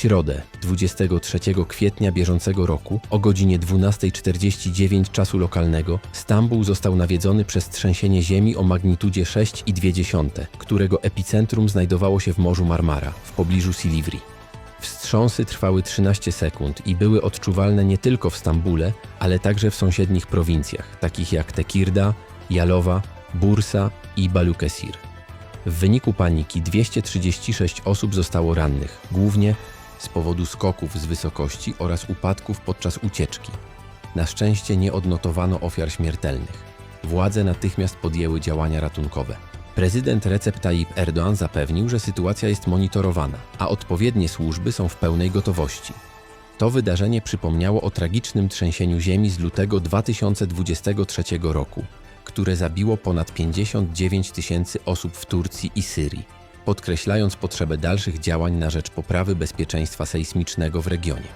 środę 23 kwietnia bieżącego roku o godzinie 12.49 czasu lokalnego Stambuł został nawiedzony przez trzęsienie ziemi o magnitudzie 6,2, którego epicentrum znajdowało się w Morzu Marmara w pobliżu Silivri. Wstrząsy trwały 13 sekund i były odczuwalne nie tylko w Stambule, ale także w sąsiednich prowincjach, takich jak Tekirda, Jalowa, Bursa i Baluchesir. W wyniku paniki 236 osób zostało rannych, głównie z powodu skoków z wysokości oraz upadków podczas ucieczki. Na szczęście nie odnotowano ofiar śmiertelnych. Władze natychmiast podjęły działania ratunkowe. Prezydent Recep Tayyip Erdoğan zapewnił, że sytuacja jest monitorowana, a odpowiednie służby są w pełnej gotowości. To wydarzenie przypomniało o tragicznym trzęsieniu ziemi z lutego 2023 roku, które zabiło ponad 59 tysięcy osób w Turcji i Syrii, podkreślając potrzebę dalszych działań na rzecz poprawy bezpieczeństwa sejsmicznego w regionie.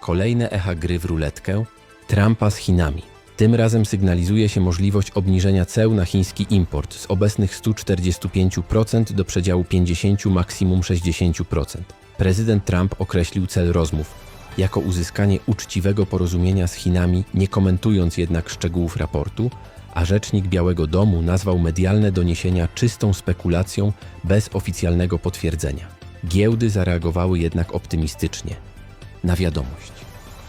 Kolejne echa gry w ruletkę Trumpa z Chinami. Tym razem sygnalizuje się możliwość obniżenia ceł na chiński import z obecnych 145% do przedziału 50, maksimum 60%. Prezydent Trump określił cel rozmów jako uzyskanie uczciwego porozumienia z Chinami, nie komentując jednak szczegółów raportu, a rzecznik Białego Domu nazwał medialne doniesienia czystą spekulacją bez oficjalnego potwierdzenia. Giełdy zareagowały jednak optymistycznie. Na wiadomość.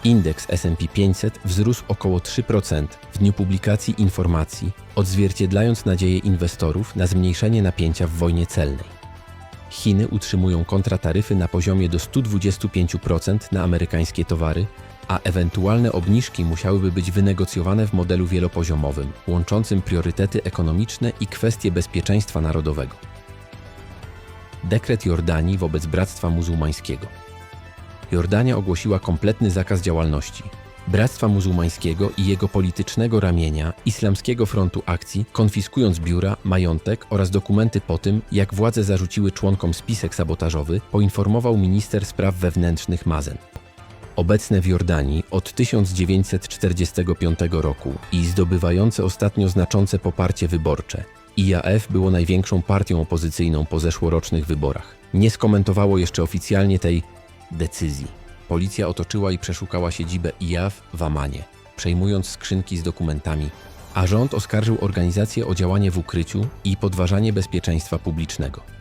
Indeks S&P 500 wzrósł około 3% w dniu publikacji informacji, odzwierciedlając nadzieję inwestorów na zmniejszenie napięcia w wojnie celnej. Chiny utrzymują kontrataryfy na poziomie do 125% na amerykańskie towary, a ewentualne obniżki musiałyby być wynegocjowane w modelu wielopoziomowym, łączącym priorytety ekonomiczne i kwestie bezpieczeństwa narodowego. Dekret Jordanii wobec Bractwa Muzułmańskiego. Jordania ogłosiła kompletny zakaz działalności. Bractwa Muzułmańskiego i jego politycznego ramienia Islamskiego Frontu Akcji, konfiskując biura, majątek oraz dokumenty po tym, jak władze zarzuciły członkom spisek sabotażowy, poinformował minister spraw wewnętrznych Mazen. Obecne w Jordanii od 1945 roku i zdobywające ostatnio znaczące poparcie wyborcze, IAF było największą partią opozycyjną po zeszłorocznych wyborach. Nie skomentowało jeszcze oficjalnie tej decyzji. Policja otoczyła i przeszukała siedzibę IAF w Amanie, przejmując skrzynki z dokumentami, a rząd oskarżył organizację o działanie w ukryciu i podważanie bezpieczeństwa publicznego.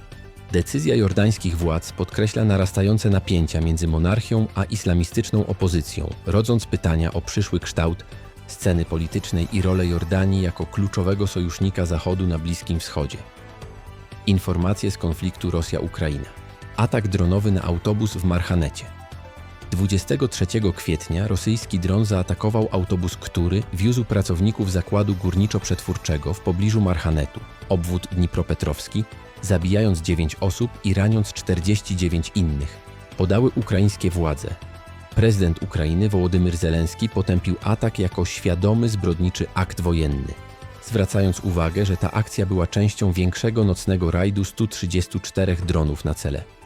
Decyzja jordańskich władz podkreśla narastające napięcia między monarchią a islamistyczną opozycją, rodząc pytania o przyszły kształt sceny politycznej i rolę Jordanii jako kluczowego sojusznika Zachodu na Bliskim Wschodzie. Informacje z konfliktu Rosja-Ukraina. Atak dronowy na autobus w Marhanecie. 23 kwietnia rosyjski dron zaatakował autobus, który wiózł pracowników zakładu górniczo-przetwórczego w pobliżu Marhanetu, obwód Dnipropetrowski, zabijając 9 osób i raniąc 49 innych, podały ukraińskie władze. Prezydent Ukrainy Wołodymyr Zelenski potępił atak jako świadomy zbrodniczy akt wojenny, zwracając uwagę, że ta akcja była częścią większego nocnego rajdu 134 dronów na cele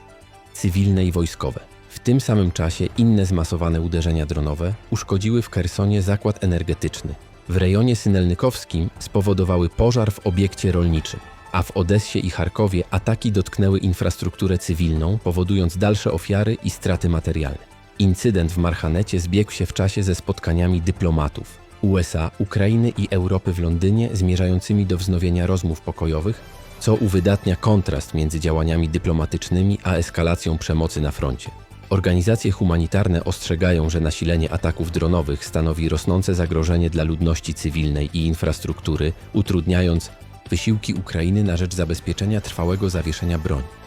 cywilne i wojskowe. W tym samym czasie inne zmasowane uderzenia dronowe uszkodziły w Kersonie zakład energetyczny. W rejonie synelnykowskim spowodowały pożar w obiekcie rolniczym, a w Odessie i Charkowie ataki dotknęły infrastrukturę cywilną, powodując dalsze ofiary i straty materialne. Incydent w Marhanecie zbiegł się w czasie ze spotkaniami dyplomatów USA, Ukrainy i Europy w Londynie zmierzającymi do wznowienia rozmów pokojowych, co uwydatnia kontrast między działaniami dyplomatycznymi a eskalacją przemocy na froncie. Organizacje humanitarne ostrzegają, że nasilenie ataków dronowych stanowi rosnące zagrożenie dla ludności cywilnej i infrastruktury, utrudniając wysiłki Ukrainy na rzecz zabezpieczenia trwałego zawieszenia broni.